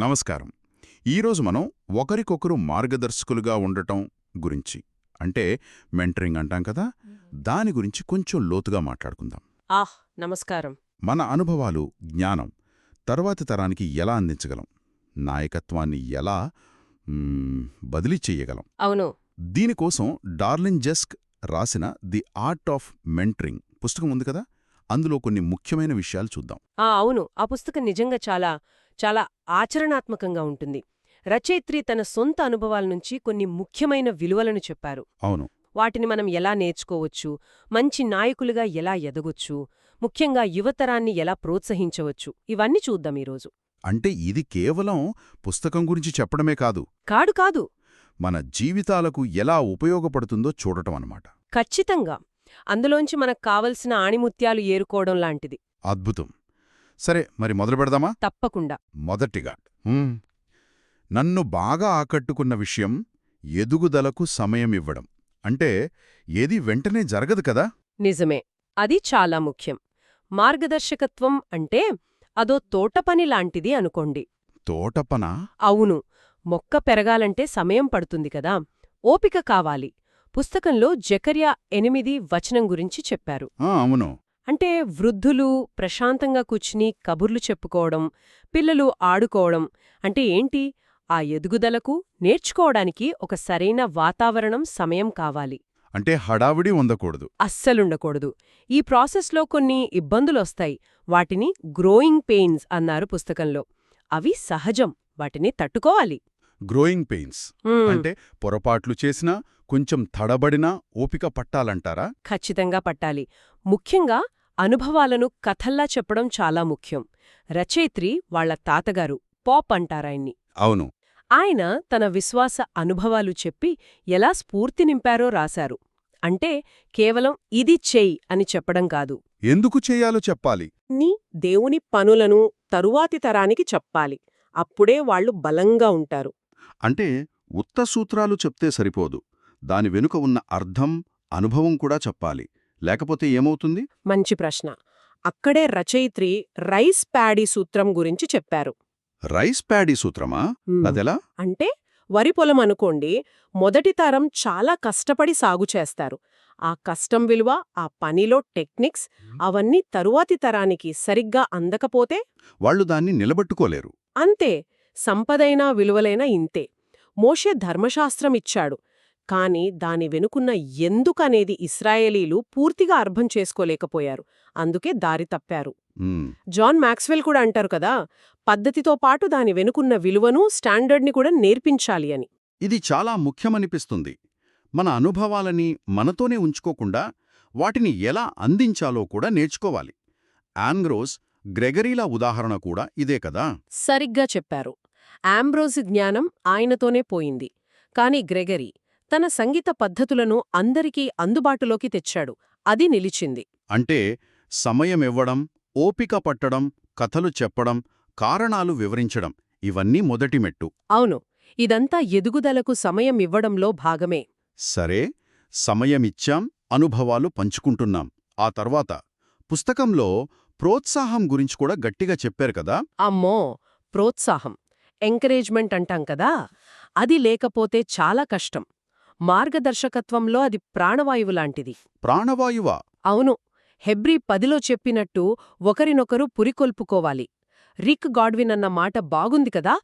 నమస్కారం. ఈరోజు మనం ఒకరికొకరు మార్గదర్శకులుగా ఉండటం గురించి అంటే మెంటరింగ్ అంటాం కదా దాని గురించి కొంచెం లోతుగా మాట్లాడుకుందాం. ఆహ్ నమస్కారం. మన అనుభవాలు జ్ఞానం తర్వాతి తరానికి ఎలా అందించగలం? నాయకత్వాన్ని ఎలా బదిలీ చెయ్యగలం? అవును. దీనికోసం డార్లిన్ జెస్క్ రాసిన ది ఆర్ట్ ఆఫ్ మెంటరింగ్ పుస్తకం ఉంది కదా? అందులో కొన్ని ముఖ్యమైన విషయాలు చూద్దాం. ఆ అవును. ఆ పుస్తకం నిజంగా చాలా చాలా ఆచరణాత్మకంగా ఉంటుంది. రచయిత్రి తన సొంత అనుభవాల నుంచి కొన్ని ముఖ్యమైన విలువలను చెప్పారు. అవును. వాటిని మనం ఎలా నేర్చుకోవచ్చు? మంచి నాయకులుగా ఎలా ఎదగొచ్చు? ముఖ్యంగా యువతరాన్ని ఎలా ప్రోత్సహించవచ్చు? ఇవన్నీ చూద్దాం ఈరోజు. అంటే ఇది కేవలం పుస్తకం గురించి చెప్పడమే కాదు. కాడు కాదు. మన జీవితాలకు ఎలా ఉపయోగపడుతుందో చూడటం అన్నమాట. ఖచ్చితంగా. అందులోంచి మనకు కావలసిన ఆణిముత్యాలు ఏరుకోవడం లాంటిది. అద్భుతం. సరే మరి మొదలు పెడదామా? తప్పకుండా. మొదటిగా. నన్ను బాగా ఆకట్టుకున్న విషయం ఎదుగుదలకు సమయమివ్వడం అంటే ఏది వెంటనే జరగదు కదా? నిజమే. అది చాలా ముఖ్యం. మార్గదర్శకత్వం అంటే అదో తోటపని లాంటిది అనుకోండి. తోటపన అవును. మొక్క పెరగాలంటే సమయం పడుతుంది కదా. ఓపిక కావాలి. పుస్తకంలో జకర్యా ఎనిమిది వచనం గురించి చెప్పారు. ఆ, అవును. అంటే వృద్ధులు ప్రశాంతంగా కూర్చుని కబుర్లు చెప్పుకోవడం పిల్లలు ఆడుకోవడం అంటే ఏంటి? ఆ ఎదుగుదలకు నేర్చుకోవడానికి ఒక సరైన వాతావరణం సమయం కావాలి. అంటే హడావిడి ఉండకూడదు. అస్సలుండకూడదు. ఈ ప్రాసెస్లో కొన్ని ఇబ్బందులొస్తాయి. వాటిని గ్రోయింగ్ పెయిన్స్ అన్నారు పుస్తకంలో. అవి సహజం. వాటిని తట్టుకోవాలి. Growing pains. అంటే పొరపాట్లు చేసినా కొంచెం తడబడినా ఓపిక పట్టాలంటారా? ఖచ్చితంగా పట్టాలి. ముఖ్యంగా అనుభవాలను కథల్లా చెప్పడం చాలా ముఖ్యం. రచయిత్రి వాళ్ళ తాతగారు పాప్ అంటారాయన్ని అవును. ఆయన తన విశ్వాస అనుభవాలు చెప్పి ఎలా స్ఫూర్తి నింపారో రాశారు. అంటే కేవలం ఇది చెయ్యి అని చెప్పడం కాదు. ఎందుకు చేయాలో చెప్పాలి? నీ దేవుని పనులను తరువాతి తరానికి చెప్పాలి. అప్పుడే వాళ్ళు బలంగా ఉంటారు. అంటే ఉత్త సూత్రాలు చెప్తే సరిపోదు. దాని వెనుక ఉన్న అర్థం అనుభవం కూడా చెప్పాలి. లేకపోతే ఏమవుతుంది? మంచి ప్రశ్న. అక్కడే రచయిత్రి రైస్ ప్యాడీ సూత్రం గురించి చెప్పారు. రైస్ ప్యాడీ సూత్రమా. అదెలా? అంటే వరి పొలం అనుకోండి మొదటి తరం చాలా కష్టపడి సాగు చేస్తారు. ఆ కష్టం విలువ ఆ పనిలో టెక్నిక్స్ అవన్నీ తరువాతి తరానికి సరిగ్గా అందకపోతే? వాళ్ళు దాన్ని నిలబెట్టుకోలేరు. అంతే. సంపదైనా విలువలైనా ఇంతే. మోషే ధర్మశాస్త్రం ఇచ్చాడు. కాని దాని వెనుకున్న ఎందుకనేది ఇస్రాయేలీలు పూర్తిగా అర్థం చేసుకోలేకపోయారు. అందుకే దారి తప్పారు. జాన్ మ్యాక్స్వెల్ కూడా అంటారు కదా పద్ధతితో పాటు దాని వెనుకున్న విలువను స్టాండర్డ్ని కూడా నేర్పించాలి అని. ఇది చాలా ముఖ్యమనిపిస్తుంది. మన అనుభవాలని మనతోనే ఉంచుకోకుండా వాటిని ఎలా అందించాలో కూడా నేర్చుకోవాలి. ఆంగ్రోస్ గ్రెగరీల ఉదాహరణ కూడా ఇదే కదా. సరిగ్గా చెప్పారు. ఆంబ్రోసి జ్ఞానం ఆయనతోనే పోయింది. కాని గ్రెగరీ తన సంగీత పద్ధతులను అందరికీ అందుబాటులోకి తెచ్చాడు. అది నిలిచింది. అంటే సమయమివ్వడం ఓపిక పట్టడం కథలు చెప్పడం కారణాలు వివరించడం ఇవన్నీ మొదటి మెట్టు. అవును. ఇదంతా ఎదుగుదలకు సమయం ఇవ్వడంలో భాగమే. సరే సమయమిచ్చాం అనుభవాలు పంచుకుంటున్నాం. ఆ తర్వాత పుస్తకంలో ప్రోత్సాహం గురించి కూడా గట్టిగా చెప్పారు కదా? అమ్మో! ప్రోత్సాహం. ఎంకరేజ్మెంట్ అంటాం కదా? అది లేకపోతే చాలా కష్టం. మార్గదర్శకత్వంలో అది ప్రాణవాయువు లాంటిది. ప్రాణవాయువా? అవును. హెబ్రీ పదిలో చెప్పినట్టు ఒకరినొకరు పురికొల్పుకోవాలి రిక్ గాడ్విన్ అన్న మాట బాగుంది కదా?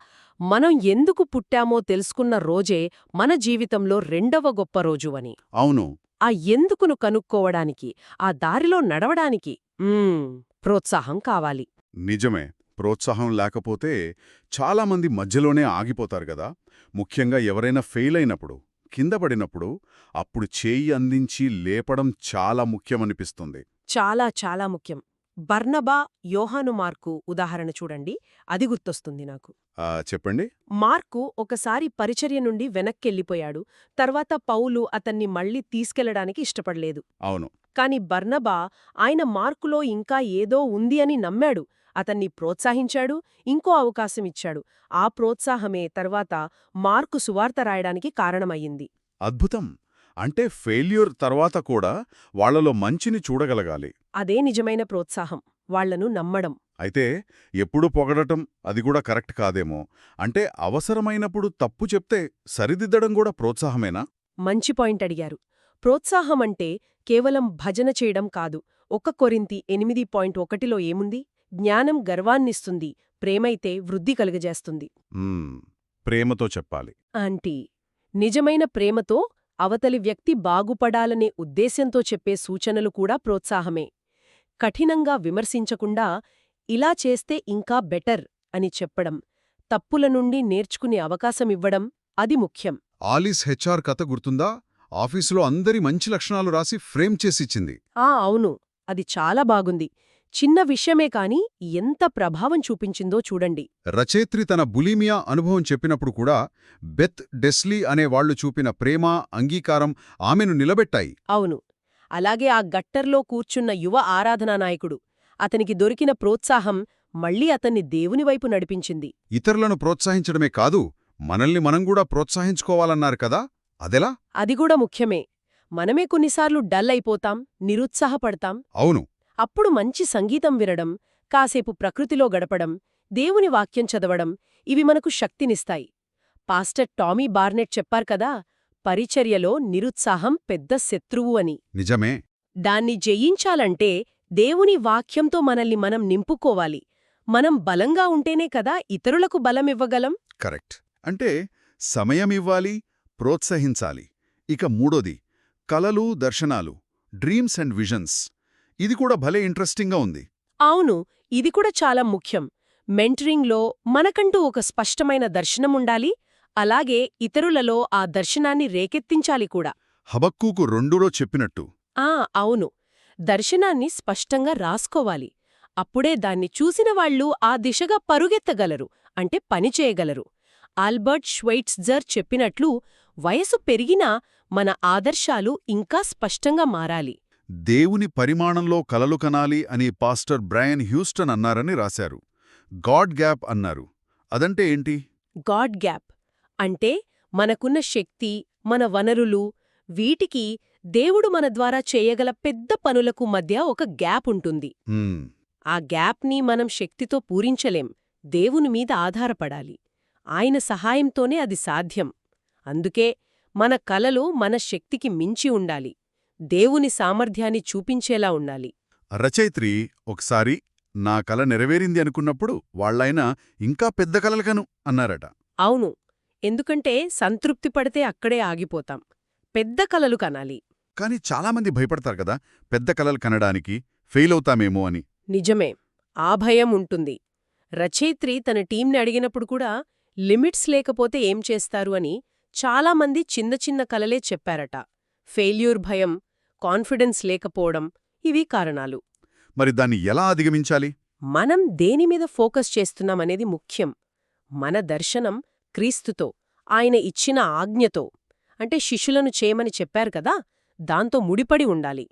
మనం ఎందుకు పుట్టామో తెలుసుకున్న రోజే మన జీవితంలో రెండవ గొప్ప రోజు అని. అవును. ఆ ఎందుకును కనుక్కోవడానికి ఆ దారిలో నడవడానికి ప్రోత్సాహం కావాలి. నిజమే. ప్రోత్సాహం లేకపోతే చాలామంది మధ్యలోనే ఆగిపోతారు కదా? ముఖ్యంగా ఎవరైనా ఫెయిల్ అయినప్పుడు. కింద పడినప్పుడు అప్పుడు చేయి అందించి లేపడం చాలా ముఖ్యమనిపిస్తుంది. చాలా చాలా ముఖ్యం. బర్నబా యోహాను మార్కు ఉదాహరణ చూడండి. అది గుర్తొస్తుంది నాకు. చెప్పండి. మార్కు ఒకసారి పరిచర్య నుండి వెనక్కెళ్ళిపోయాడు. తర్వాత పౌలు అతన్ని మళ్ళీ తీసుకెళ్ళడానికి ఇష్టపడలేదు. అవును. కాని బర్నబా ఆయన మార్కులో ఇంకా ఏదో ఉంది అని నమ్మాడు. అతన్ని ప్రోత్సహించాడు ఇంకో అవకాశం ఇచ్చాడు. ఆ ప్రోత్సాహమే తర్వాత మార్కు సువార్త రాయడానికి కారణమయ్యింది. అద్భుతం! అంటే ఫెయిల్యూర్ తర్వాత కూడా వాళ్ళలో మంచిని చూడగలగాలి. అదే నిజమైన ప్రోత్సాహం వాళ్ళను నమ్మడం. అయితే ఎప్పుడు పొగడటం అది కూడా కరెక్ట్ కాదేమో. అంటే అవసరమైనప్పుడు తప్పు చెప్తే సరిదిద్దడం కూడా ప్రోత్సాహమేనా? మంచి పాయింట్ అడిగారు. ప్రోత్సాహం అంటే కేవలం భజన చేయడం కాదు ఒక్క కొరింతి ఎనిమిది పాయింట్ ఒకటిలో ఏముంది? జ్ఞానం గర్వాన్నిస్తుంది ప్రేమైతే వృద్ధి కలుగజేస్తుంది. ప్రేమతో చెప్పాలి. ఆంటీ నిజమైన ప్రేమతో అవతలి వ్యక్తి బాగుపడాలనే ఉద్దేశ్యంతో చెప్పే సూచనలు కూడా ప్రోత్సాహమే. కఠినంగా విమర్శించకుండా ఇలా చేస్తే ఇంకా బెటర్ అని చెప్పడం తప్పుల నుండి నేర్చుకునే అవకాశమివ్వడం అది ముఖ్యం. ఆలిస్ హెచ్ఆర్ కథ గుర్తుందా? ఆఫీసులో అందరి మంచి లక్షణాలు రాసి ఫ్రేమ్ చేసిచ్చింది. ఆ అవును అది చాలా బాగుంది. చిన్న విషయమే కాని ఎంత ప్రభావం చూపించిందో చూడండి. రచయిత్రి తన బులీమియా అనుభవం చెప్పినప్పుడు కూడా బెత్ డెస్లీ అనే వాళ్ళు చూపిన ప్రేమ అంగీకారం ఆమెను నిలబెట్టాయి. అవును. అలాగే ఆ గట్టర్లో కూర్చున్న యువ ఆరాధనా నాయకుడు అతనికి దొరికిన ప్రోత్సాహం మళ్ళీ అతన్ని దేవుని వైపు నడిపించింది. ఇతరులను ప్రోత్సహించడమే కాదు మనల్ని మనం కూడా ప్రోత్సహించుకోవాలన్నారు కదా అదెలా? అది కూడా ముఖ్యమే. మనమే కొన్నిసార్లు డల్ అయిపోతాం నిరుత్సాహపడతాం. అవును. అప్పుడు మంచి సంగీతం వినడం కాసేపు ప్రకృతిలో గడపడం దేవుని వాక్యం చదవడం ఇవి మనకు శక్తినిస్తాయి. పాస్టర్ టామీ బార్నెట్ చెప్పారు కదా పరిచర్యలో నిరుత్సాహం పెద్ద శత్రువు అని. నిజమే. దాన్ని జయించాలంటే దేవుని వాక్యంతో మనల్ని మనం నింపుకోవాలి. మనం బలంగా ఉంటేనే కదా ఇతరులకు బలమివ్వగలం కరెక్ట్. అంటే సమయమివ్వాలి ప్రోత్సహించాలి. ఇక మూడోది కలలు దర్శనాలు డ్రీమ్స్ అండ్ విజన్స్. ఇది కూడా భలే ఇంట్రెస్టింగ్గా ఉంది. అవును ఇది కూడా చాలా ముఖ్యం. మెంటరింగ్లో మనకంటూ ఒక స్పష్టమైన దర్శనముండాలి అలాగే ఇతరులలో ఆ దర్శనాన్ని రేకెత్తించాలి కూడా. హబక్కూకు రెండులో చెప్పినట్టు. ఆ అవును. దర్శనాన్ని స్పష్టంగా రాసుకోవాలి. అప్పుడే దాన్ని చూసిన వాళ్ళు ఆ దిశగా పరుగెత్తగలరు అంటే పనిచేయగలరు ఆల్బర్ట్ ష్వైట్జర్ చెప్పినట్లు వయసు పెరిగినా మన ఆదర్శాలు ఇంకా స్పష్టంగా మారాలి. దేవుని పరిమాణంలో కలలు కనాలి అని పాస్టర్ బ్రయన్ హ్యూస్టన్ అన్నారని రాశారు. గాడ్ గ్యాప్ అన్నారు. అదంటే ఏంటి? గాడ్ గ్యాప్ అంటే మనకున్న శక్తి మన వనరులు వీటికి దేవుడు మన ద్వారా చేయగల పెద్ద పనులకు మధ్య ఒక గ్యాప్ ఉంటుంది. ఆ గ్యాప్ని మనం శక్తితో పూరించలేం. దేవుని మీద ఆధారపడాలి. ఆయన సహాయంతోనే అది సాధ్యం. అందుకే మన కలలు మన శక్తికి మించి ఉండాలి. దేవుని సామర్థ్యాన్ని చూపించేలా ఉండాలి. రచయిత్రి ఒకసారి నా కల నెరవేరింది అనుకున్నప్పుడు వాళ్ళాయన ఇంకా పెద్ద కలలుకను అన్నారట. అవును. ఎందుకంటే సంతృప్తి పడితే అక్కడే ఆగిపోతాం. పెద్ద కలలు కనాలి. కాని చాలామంది భయపడతారు కదా పెద్ద కలలు కనడానికి ఫెయిల్ అవుతామేమో అని. నిజమే. ఆ భయం ఉంటుంది. రచయిత్రి తన టీంని అడిగినప్పుడు కూడా లిమిట్స్ లేకపోతే ఏం చేస్తారు అని చాలామంది చిన్న చిన్న కలలే చెప్పారట. ఫెయిల్యూర్ భయం కాన్ఫిడెన్స్ లేకపోవడం ఇవి కారణాలు. మరి దాన్ని ఎలా అధిగమించాలి? మనం దేనిమీద ఫోకస్ చేస్తున్నామనేది ముఖ్యం. మన దర్శనం క్రీస్తుతో ఆయన ఇచ్చిన ఆజ్ఞతో అంటే శిష్యులను చేయమని చెప్పారు కదా దాంతో ముడిపడి ఉండాలి.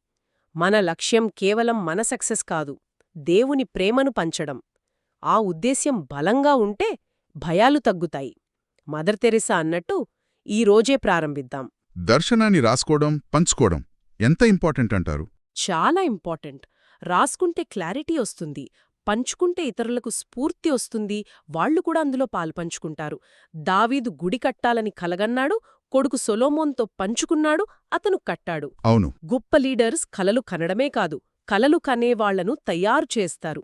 మన లక్ష్యం కేవలం మన సక్సెస్ కాదు దేవుని ప్రేమను పంచడం. ఆ ఉద్దేశ్యం బలంగా ఉంటే భయాలు తగ్గుతాయి. మదర్ తెరిసా అన్నట్టు ఈ రోజే ప్రారంభిద్దాం. దర్శనాన్ని రాసుకోవడం పంచుకోవడం. ఎంత ఇంపార్టెంట్ అంటారు? చాలా ఇంపార్టెంట్. రాసుకుంటే క్లారిటీ వస్తుంది. పంచుకుంటే ఇతరులకు స్ఫూర్తి వస్తుంది. వాళ్ళు కూడా అందులో పాలుపంచుకుంటారు దావీదు గుడి కట్టాలని కలగన్నాడు. కొడుకు సొలోమోన్తో పంచుకున్నాడు. అతను కట్టాడు. అవును. గొప్ప లీడర్స్ కలలు కనడమే కాదు కలలు కనేవాళ్ళను తయారు చేస్తారు.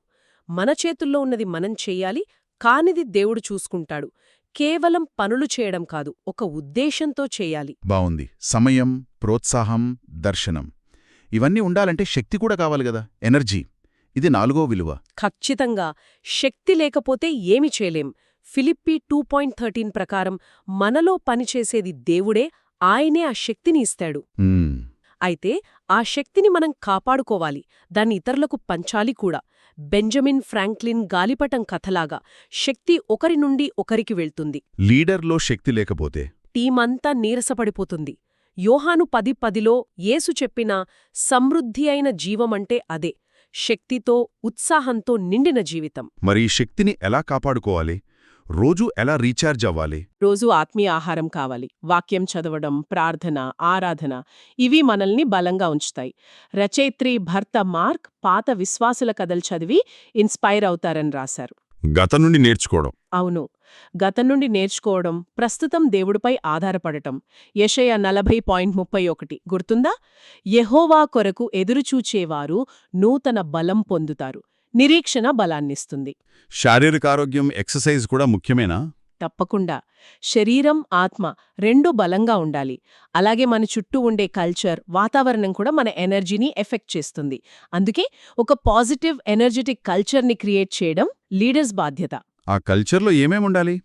మన చేతుల్లో ఉన్నది మనం చెయ్యాలి కానిది దేవుడు చూసుకుంటాడు. కేవలం పనులు చేయడం కాదు ఒక ఉద్దేశంతో చేయాలి. బావుంది. సమయం ప్రోత్సాహం దర్శనం. ఇవన్నీ ఉండాలంటే శక్తి కూడా కావాలి గదా ఎనర్జీ. ఇది నాలుగో విలువ. ఖచ్చితంగా. శక్తి లేకపోతే ఏమి చేయలేం. ఫిలిప్పీ టూ పాయింట్ థర్టీన్ ప్రకారం మనలో పనిచేసేది దేవుడే ఆయనే ఆ శక్తిని ఇస్తాడు. అయితే ఆ శక్తిని మనం కాపాడుకోవాలి. దాన్ని ఇతరులకు పంచాలి కూడా. బెంజమిన్ ఫ్రాంక్లిన్ గాలిపటం కథలాగా శక్తి ఒకరి నుండి ఒకరికి వెళ్తుంది. లీడర్లో శక్తి లేకపోతే? టీమంతా నీరసపడిపోతుంది. యోహాను పది పదిలో యేసు చెప్పిన సమృద్ధి అయిన జీవమంటే అదే శక్తితో ఉత్సాహంతో నిండిన జీవితం. మరి శక్తిని ఎలా కాపాడుకోవాలి? రోజు ఎలా రీఛార్జ్ అవ్వాలి? రోజు ఆత్మీయ ఆహారం కావాలి. వాక్యం చదవడం ప్రార్థన ఆరాధన ఇవి మనల్ని బలంగా ఉంచుతాయి. రచయిత్రి భర్త మార్క్ పాత విశ్వాసుల కథలు చదివి ఇన్స్పైర్ అవుతారని రాశారు. గతం నుండి నేర్చుకోవడం. అవును. గతం నుండి నేర్చుకోవడం ప్రస్తుతం దేవుడిపై ఆధారపడటం. యెషయా నలభై పాయింట్ ముప్పై ఒకటి గుర్తుందా? యెహోవా కొరకు ఎదురుచూచేవారు నూతన బలం పొందుతారు. నిరీక్షణ బలాన్నిస్తుంది. శారీరక ఆరోగ్యం ఎక్సర్సైజ్ కూడా ముఖ్యమేనా? తప్పకుండా. శరీరం ఆత్మ రెండూ బలంగా ఉండాలి. అలాగే మన చుట్టూ ఉండే కల్చర్ వాతావరణం కూడా మన ఎనర్జీని ఎఫెక్ట్ చేస్తుంది. అందుకే ఒక పాజిటివ్ ఎనర్జెటిక్ కల్చర్ని క్రియేట్ చేయడం లీడర్స్ బాధ్యత. ఆ కల్చర్లో ఏమేం ఉండాలి.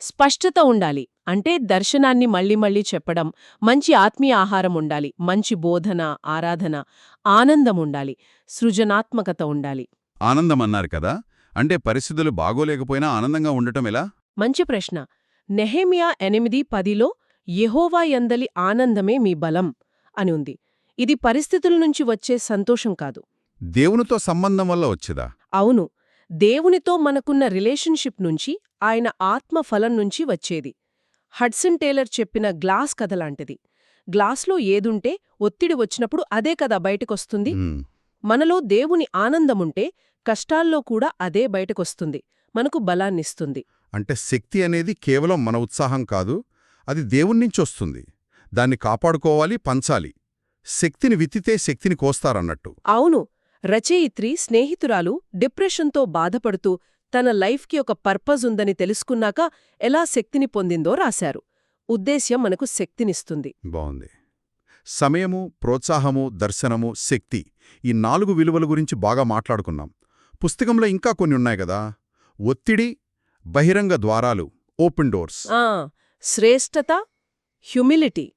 స్పష్టత ఉండాలి. అంటే దర్శనాన్ని మళ్ళీ మళ్ళీ చెప్పడం మంచి ఆత్మీయ ఆహారం ఉండాలి మంచి బోధన ఆరాధన ఆనందం ఉండాలి సృజనాత్మకత ఉండాలి. ఆనందం అన్నారు కదా. అంటే పరిస్థితులు బాగోలేకపోయినా ఆనందంగా ఉండటం ఎలా? మంచి ప్రశ్న. నెహేమియా ఎనిమిది పదిలో యెహోవా యందలి ఆనందమే మీ బలం అని ఉంది. ఇది పరిస్థితుల నుంచి వచ్చే సంతోషం కాదు. దేవునితో సంబంధం వల్ల వచ్చేదా? అవును. దేవునితో మనకున్న రిలేషన్షిప్ నుంచి ఆయన ఆత్మ ఫలం నుంచి వచ్చేది. హడ్సన్ టేలర్ చెప్పిన గ్లాస్ కథ లాంటిది. గ్లాస్లో ఏదుంటే ఒత్తిడి వచ్చినప్పుడు అదే కదా బయటకొస్తుంది. మనలో దేవుని ఆనందముంటే కష్టాల్లో కూడా అదే బయటకొస్తుంది. మనకు బలాన్నిస్తుంది. అంటే శక్తి అనేది కేవలం మన ఉత్సాహం కాదు అది దేవుణ్ణించి వస్తుంది. దాన్ని కాపాడుకోవాలి పంచాలి. శక్తిని విత్తితే శక్తిని కోస్తారన్నట్టు. అవును. రచయిత్రి స్నేహితురాలు డిప్రెషన్తో బాధపడుతూ తన లైఫ్కి ఒక పర్పస్ ఉందని తెలుసుకున్నాక ఎలా శక్తిని పొందిందో రాశారు. ఉద్దేశ్యం మనకు శక్తినిస్తుంది. బావుంది. సమయము ప్రోత్సాహము దర్శనము శక్తి ఈ నాలుగు విలువల గురించి బాగా మాట్లాడుకున్నాం. పుస్తకంలో ఇంకా కొన్ని ఉన్నాయి కదా? ఒత్తిడి బహిరంగ ద్వారాలు ఓపెన్ డోర్స్. ఆ శ్రేష్టత హ్యుమిలిటీ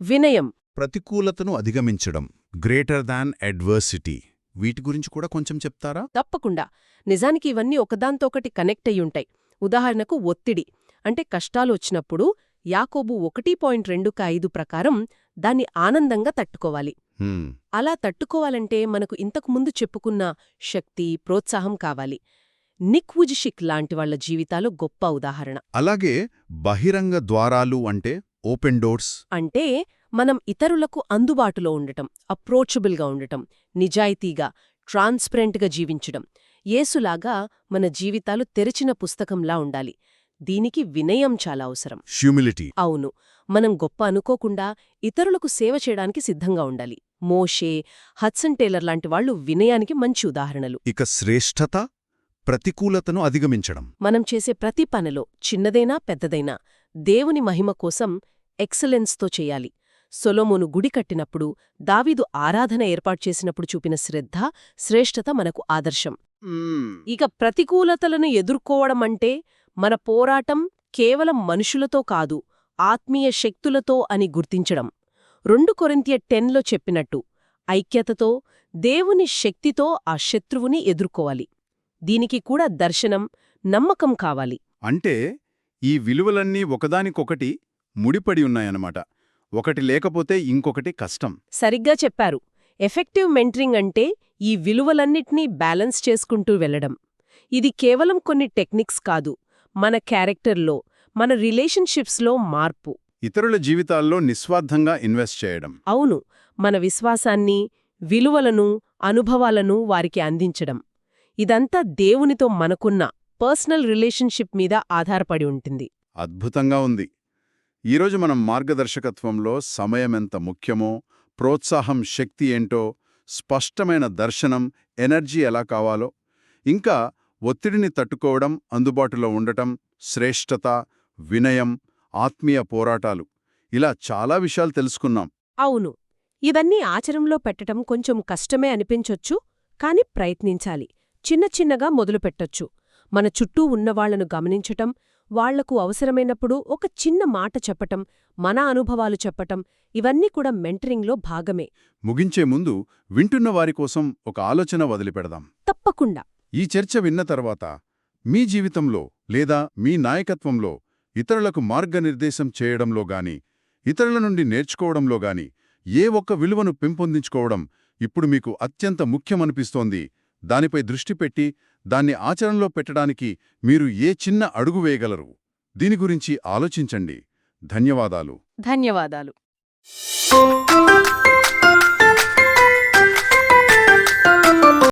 వినయం. ప్రతికూలతను అధిగమించడం గ్రేటర్ దాన్ అడ్వర్సిటీ. వీటి గురించి కూడా కొంచెం చెప్తారా? తప్పకుండా. నిజానికి ఇవన్నీ ఒకదాంతోకటి కనెక్ట్ అయ్యుంటాయి. ఉదాహరణకు ఒత్తిడి. అంటే కష్టాలు వచ్చినప్పుడు యాకోబు ఒకటి పాయింట్ రెండుకి ఐదు ప్రకారం దాన్ని ఆనందంగా తట్టుకోవాలి. అలా తట్టుకోవాలంటే మనకు ఇంతకు ముందు చెప్పుకున్న శక్తి ప్రోత్సాహం కావాలి. నిక్ వుజిషిక్ లాంటి వాళ్ళ జీవితాలు గొప్ప ఉదాహరణ. అలాగే బహిరంగ ద్వారాలు అంటే ఓపెన్ డోర్స్. అంటే మనం ఇతరులకు అందుబాటులో ఉండటం అప్రోచబుల్గా ఉండటం నిజాయితీగా ట్రాన్స్పరెంట్గా జీవించడం యేసులాగా మన జీవితాలు తెరిచిన పుస్తకంలా ఉండాలి. దీనికి వినయం చాలా అవసరం. హ్యూమిలిటీ అవును. మనం గొప్ప అనుకోకుండా ఇతరులకు సేవ చేయడానికి సిద్ధంగా ఉండాలి. మోషే హడ్సన్ టేలర్ లాంటి వాళ్ళు వినయానికి మంచి ఉదాహరణలు. ఇక శ్రేష్ఠత ప్రతికూలతను అధిగమించడం. మనం చేసే ప్రతి పనిలో చిన్నదైనా పెద్దదైనా దేవుని మహిమ కోసం ఎక్సలెన్స్తో చేయాలి. సొలోమోను గుడి కట్టినప్పుడు దావీదు ఆరాధన ఏర్పాటు చేసినప్పుడు చూపిన శ్రద్ధ శ్రేష్ఠత మనకు ఆదర్శం. ఇక ప్రతికూలతలను ఎదుర్కోవడమంటే మన పోరాటం కేవలం మనుషులతో కాదు ఆత్మీయ శక్తులతో అని గుర్తించడం. రెండు కొరింత్య టెన్లో చెప్పినట్టు ఐక్యతతో దేవుని శక్తితో ఆ శత్రువుని ఎదుర్కోవాలి. దీనికి కూడా దర్శనం నమ్మకం కావాలి. అంటే ఈ విలువలన్నీ ఒకదానికొకటి ముడిపడి ఉన్నాయన్నమాట. ఒకటి లేకపోతే ఇంకొకటి కష్టం. సరిగ్గా చెప్పారు. ఎఫెక్టివ్ మెంటరింగ్ అంటే ఈ విలువలన్నిటినీ బ్యాలెన్స్ చేసుకుంటూ వెళ్ళడం ఇది కేవలం కొన్ని టెక్నిక్స్ కాదు మన క్యారెక్టర్లో మన రిలేషన్షిప్స్లో మార్పు. ఇతరుల జీవితాల్లో నిస్వార్థంగా ఇన్వెస్ట్ చేయడం. అవును మన విశ్వాసాన్ని విలువలను అనుభవాలను వారికి అందించడం. ఇదంతా దేవునితో మనకున్న పర్సనల్ రిలేషన్షిప్ మీద ఆధారపడి ఉంటుంది. అద్భుతంగా ఉంది. ఈరోజు మనం మార్గదర్శకత్వంలో సమయమెంత ముఖ్యమో ప్రోత్సాహం శక్తి ఏంటో స్పష్టమైన దర్శనం ఎనర్జీ ఎలా కావాలో ఇంకా ఒత్తిడిని తట్టుకోవడం అందుబాటులో ఉండటం శ్రేష్టత వినయం ఆత్మీయ పోరాటాలు ఇలా చాలా విషయాలు తెలుసుకున్నాం. అవును. ఇవన్నీ ఆచరణలో పెట్టటం కొంచెం కష్టమే అనిపించొచ్చు కాని ప్రయత్నించాలి. చిన్న చిన్నగా మొదలుపెట్టొచ్చు. మన చుట్టూ ఉన్నవాళ్ళను గమనించటం వాళ్ళకు అవసరమైనప్పుడు ఒక చిన్న మాట చెప్పటం మన అనుభవాలు చెప్పటం ఇవన్నీ కూడా మెంటరింగ్లో భాగమే. ముగించే ముందు వింటున్న వారి కోసం ఒక ఆలోచన వదిలిపెడదాం. తప్పకుండా. ఈ చర్చ విన్న తర్వాత మీ జీవితంలో లేదా మీ నాయకత్వంలో ఇతరులకు మార్గనిర్దేశం చేయడంలో గాని ఇతరుల నుండి నేర్చుకోవడంలో గాని ఏ ఒక్క విలువను పెంపొందించుకోవడం ఇప్పుడు మీకు అత్యంత ముఖ్యమనిపిస్తోంది. దానిపై దృష్టి పెట్టి దాన్ని ఆచరణలో పెట్టడానికి మీరు ఏ చిన్న అడుగు వేయగలరు? దీని గురించి ఆలోచించండి. ధన్యవాదాలు. ధన్యవాదాలు.